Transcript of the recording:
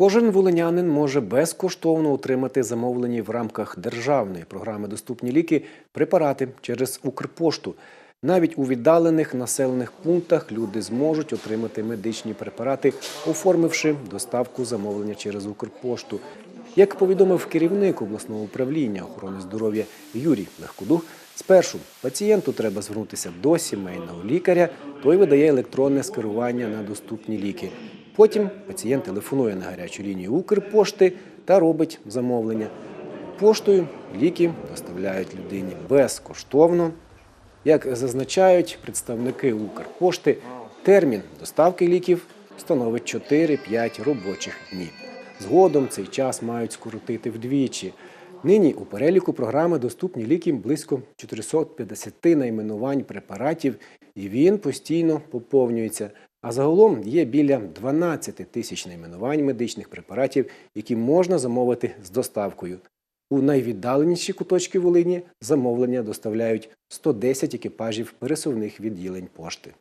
Кожен волинянин може безкоштовно отримати замовлені в рамках державної програми Доступні ліки препарати через Укрпошту. Навіть у віддалених населених пунктах люди зможуть отримати медичні препарати, оформивши доставку замовлення через Укрпошту. Як повідомив керівник обласного управління охорони здоров'я Юрій Легкодух, спершу пацієнту треба звернутися до сімейного лікаря, той видає електронне скерування на доступні ліки. Потім пацієнт телефонує на гарячу лінію Укрпошти та робить замовлення. Поштою ліки доставляють людині безкоштовно. Як зазначають представники Укрпошти, термін доставки ліків становить 4-5 робочих днів. Згодом цей час мають скоротити вдвічі. Нині у переліку програми доступні ліки близько 450 найменувань препаратів, і він постійно поповнюється. А загалом є біля 12 тисяч найменувань медичних препаратів, які можна замовити з доставкою. У найвіддаленіші куточки Волині замовлення доставляють 110 екіпажів пересувних відділень пошти.